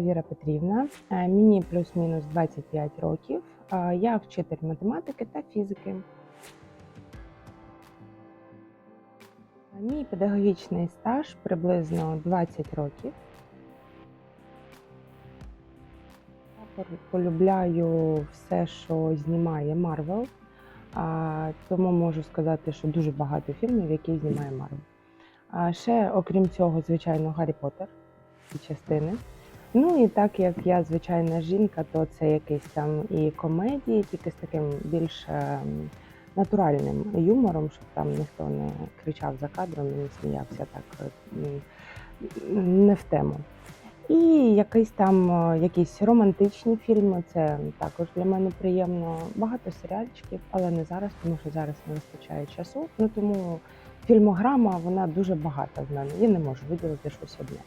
Віра Петрівна. Е, Мені плюс-мінус 25 років. Е, Я вчитель математики та фізики. Е, Мій педагогічний стаж приблизно 20 років. Я полюбляю все, що знімає Марвел. Тому можу сказати, що дуже багато фільмів, які знімає Марвел. Ще, окрім цього, звичайно, Гаррі Поттер і частини. Ну і так як я звичайна жінка, то це якісь там і комедії, тільки з таким більш ем, натуральним юмором, щоб там ніхто не кричав за кадром і не сміявся так не в тему. І якийсь там е, якісь романтичні фільми, це також для мене приємно. Багато серіальчиків, але не зараз, тому що зараз не вистачає часу. Ну тому фільмограма вона дуже багата в мене. Я не можу виділити щось одне.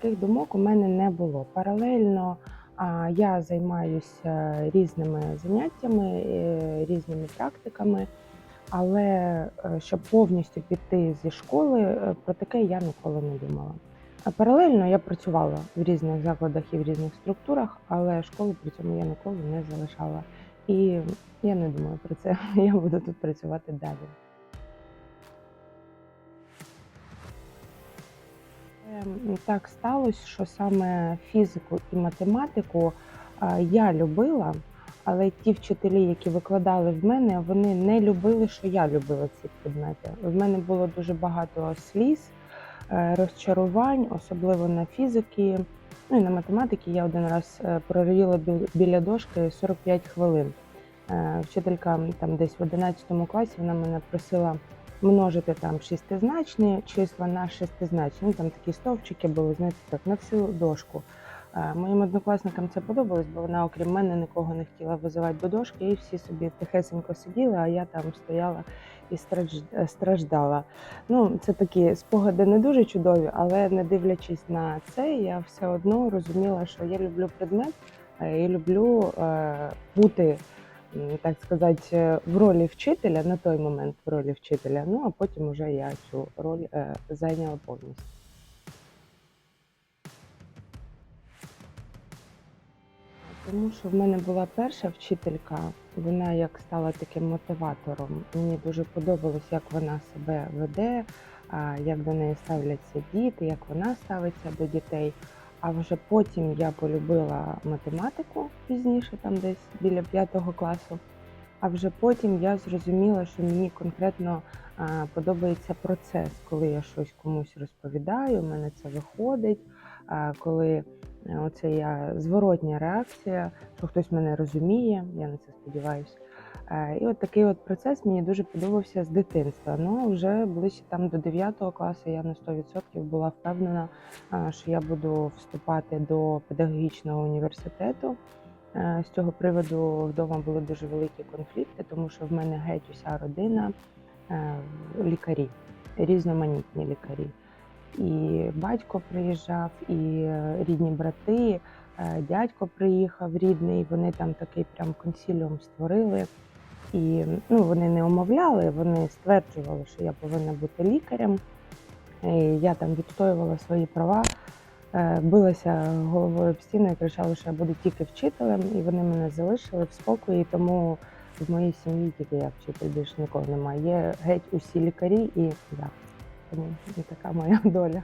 Таких думок у мене не було. Паралельно я займаюся різними заняттями, е, різними практиками, але е, щоб повністю піти зі школи, е, про таке я ніколи не думала. Паралельно я працювала в різних закладах і в різних структурах, але школу при цьому я ніколи не залишала. І я не думаю про це. Я буду тут працювати далі. Так сталося, що саме фізику і математику я любила, але ті вчителі, які викладали в мене, вони не любили, що я любила ці предмети. В мене було дуже багато сліз, е, розчарувань, особливо на фізики. Ну і на математики я один раз е, прорила біл- біля дошки 45 хвилин. Е, Вчителька там десь в 11 класі вона мене просила множити там шестизначні числа на шестизначні. Ну, там такі стовпчики були, знаєте, так, на всю дошку. Е, Моїм однокласникам це подобалось, бо вона, окрім мене, нікого не хотіла визивати до дошки, і всі собі тихесенько сиділи, а я там стояла і е, страждала. Ну, це такі спогади не дуже чудові, але не дивлячись на це, я все одно розуміла, що я люблю предмет е, і люблю бути так сказати, е, в ролі вчителя на той момент в ролі вчителя. Ну а потім вже я цю роль е, зайняла повністю. Тому що в мене була перша вчителька, вона як стала таким мотиватором. Мені дуже подобалось, як вона себе веде, як до неї ставляться діти, як вона ставиться до дітей. А вже потім я полюбила математику пізніше, там десь біля п'ятого класу. А вже потім я зрозуміла, що мені конкретно а, подобається процес, коли я щось комусь розповідаю, у мене це виходить. А, коли е, оце я зворотня реакція, що хтось мене розуміє, я на це сподіваюся. Е, І от такий от процес мені дуже подобався з дитинства. Ну вже ближче там до 9 класу я на 100% була впевнена, що я буду вступати до педагогічного університету. Е, З цього приводу вдома були дуже великі конфлікти, тому що в мене геть уся родина е, лікарі, різноманітні лікарі. І батько приїжджав, і е, рідні брати, е, дядько приїхав рідний. Вони там такий прям консіліум створили. І ну, вони не омовляли, вони стверджували, що я повинна бути лікарем. І я там відстоювала свої права, е, билася головою об стіну і кричала, що я буду тільки вчителем, і вони мене залишили в спокої, тому в моїй сім'ї тільки я вчитель, більше нікого немає. Є геть усі лікарі і я. Тому і така моя доля.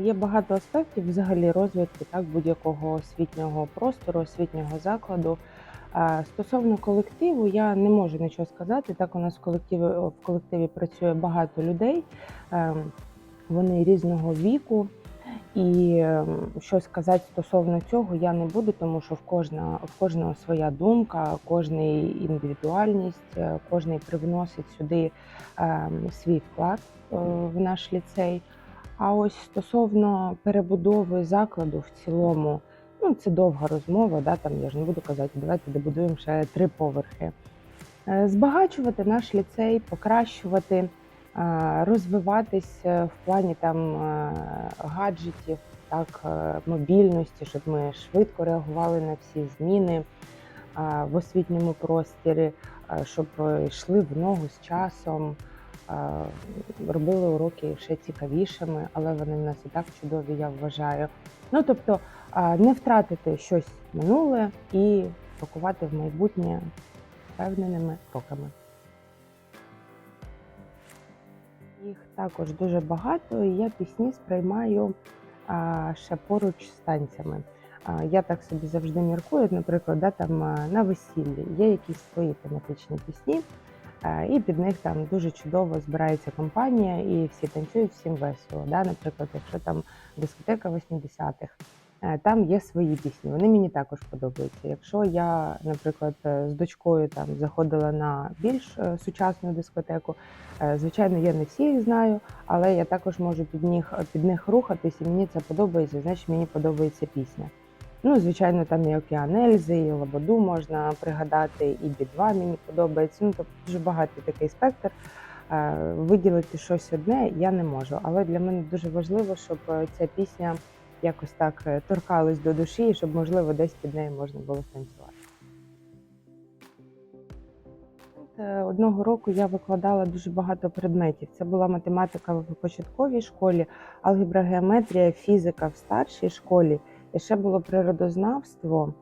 Є багато аспектів взагалі розвитку так, будь-якого освітнього простору, освітнього закладу. Стосовно колективу, я не можу нічого сказати. Так, у нас в колективі, в колективі працює багато людей, ем, вони різного віку. І ем, що сказати стосовно цього я не буду, тому що в кожна в кожного своя думка, кожний індивідуальність, е, кожний привносить сюди свій вклад е, в наш ліцей. А ось стосовно перебудови закладу в цілому, ну це довга розмова. Да, там я ж не буду казати, давайте добудуємо ще три поверхи. Е, Збагачувати наш ліцей, покращувати, е, розвиватись в плані там е, гаджетів, так, мобільності, щоб ми швидко реагували на всі зміни в освітньому просторі, щоб йшли в ногу з часом, робили уроки ще цікавішими, але вони в нас і так чудові, я вважаю. Ну тобто не втратити щось минуле і крокувати в майбутнє впевненими кроками. Їх також дуже багато, і я пісні сприймаю ще поруч з танцями. Я так собі завжди міркую, наприклад, да, там, на весіллі є якісь свої тематичні пісні, і під них там дуже чудово збирається компанія, і всі танцюють, всім весело. Да? Наприклад, якщо там дискотека 80-х, е, там є свої пісні. Вони мені також подобаються. Якщо я, наприклад, е, з дочкою там заходила на більш е, сучасну дискотеку, звичайно, я не всі їх знаю, але я також можу під них під них рухатись, і мені це подобається. Значить, мені подобається пісня. Ну, звичайно, там і Океан Ельзи, і Лободу можна пригадати, і Би-2 мені подобається. Ну, тобто дуже багатий такий спектр. Е, Виділити щось одне я не можу. Але для мене дуже важливо, щоб е, ця пісня якось так е, торкалась до душі, і щоб, можливо, десь під нею можна було станцювати. Е, Одного року я викладала дуже багато предметів. Це була математика в початковій школі, алгебра, геометрія, фізика в старшій школі. Ще було природознавство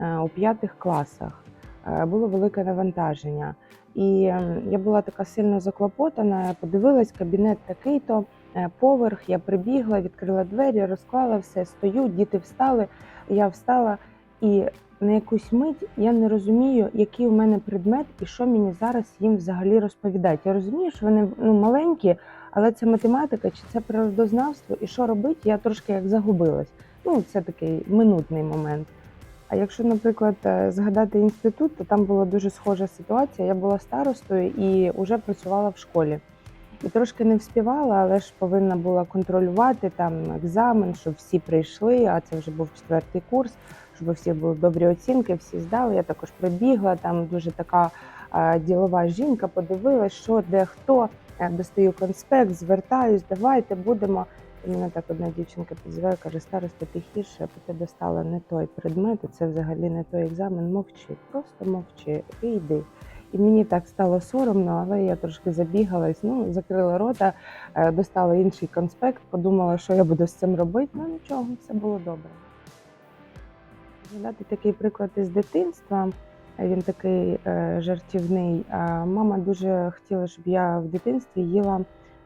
е, у п'ятих класах. Е, Було велике навантаження. І ем, я була така сильно заклопотана. Я подивилась, кабінет такий-то, е, поверх. Я прибігла, відкрила двері, розклала все, стою, діти встали. Я встала, і на якусь мить я не розумію, який у мене предмет і що мені зараз їм взагалі розповідати. Я розумію, що вони ну, маленькі, але це математика чи це природознавство, і що робити, я трошки як загубилась. Ну, це такий минутний момент. А якщо, наприклад, е, згадати інститут, то там була дуже схожа ситуація. Я була старостою і вже працювала в школі. І трошки не вспівала, але ж повинна була контролювати там екзамен, щоб всі прийшли. А це вже був четвертий курс, щоб у всіх були добрі оцінки, всі здали. Я також прибігла. Там дуже така е, ділова жінка, подивилась, що де хто. Е, Достаю конспект, звертаюсь, давайте будемо. Мене так одна дівчинка підзвела, каже, староста тихіше, бо ти достала не той предмет, і це взагалі не той екзамен. Мовчи, просто мовчи і йди. І мені так стало соромно, але я трошки забігалась, ну, закрила рота, е, достала інший конспект, подумала, що я буду з цим робити. Ну нічого, все було добре. Згадати такий приклад із дитинства. е, Він такий е, жартівний. Мама дуже хотіла, щоб я в дитинстві їла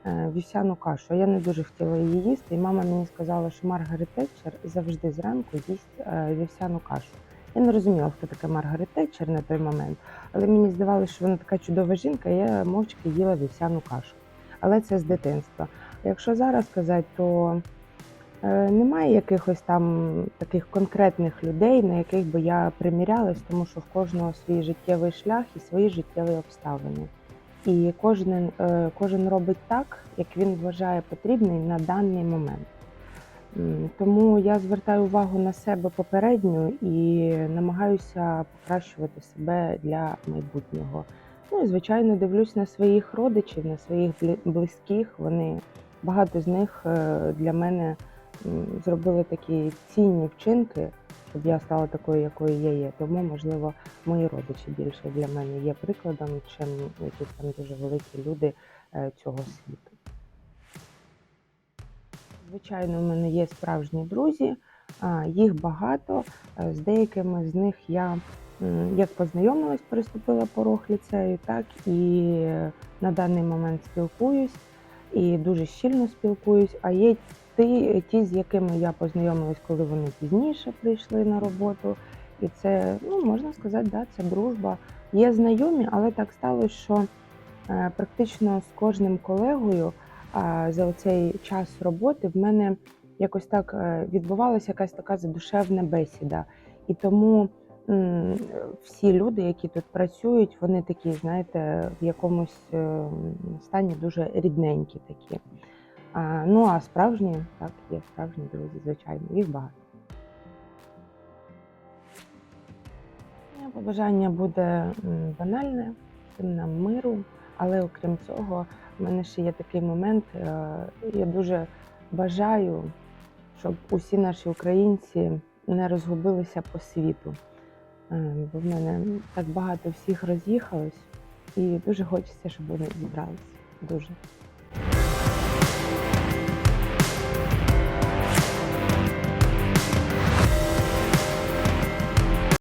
вівсяну кашу. Я не дуже хотіла її їсти, і мама мені сказала, що Маргарет Тетчер завжди зранку їсть е, вівсяну кашу. Я не розуміла, хто така Маргарет Тетчер на той момент, але мені здавалося, що вона така чудова жінка, і я мовчки їла вівсяну кашу. Але це з дитинства. Якщо зараз казати, то е, немає якихось там таких конкретних людей, на яких би я примірялась, тому що в кожного свій життєвий шлях і свої життєві обставини. І кожен, е, кожен робить так, як він вважає потрібним на даний момент. Тому я звертаю увагу на себе попередньо і намагаюся покращувати себе для майбутнього. Ну і звичайно дивлюсь на своїх родичів, на своїх близьких. Вони багато з них е, для мене зробили такі цінні вчинки, щоб я стала такою, якою я є. Тому, можливо, мої родичі більше для мене є прикладом, чим якісь там дуже великі люди е, цього світу. Звичайно, у мене є справжні друзі, їх багато. Е, З деякими з них я як познайомилась, переступила порог ліцею, так і на даний момент спілкуюсь і дуже щільно спілкуюсь. А є ті, ті, з якими я познайомилась, коли вони пізніше прийшли на роботу. І це, ну можна сказати, да, це дружба. Є знайомі, але так сталося, що е, практично з кожним колегою за цей час роботи в мене якось так е, відбувалася якась така задушевна бесіда. І тому всі люди, які тут працюють, вони такі, знаєте, в якомусь е, стані дуже рідненькі такі. Ну а справжні, так, є справжні друзі, звичайно, їх багато. Побажання буде банальне, всім нам миру, але окрім цього, в мене ще є такий момент. е, Я дуже бажаю, щоб усі наші українці не розгубилися по світу. Е, Бо в мене так багато всіх роз'їхалось, і дуже хочеться, щоб вони зібралися. Дуже.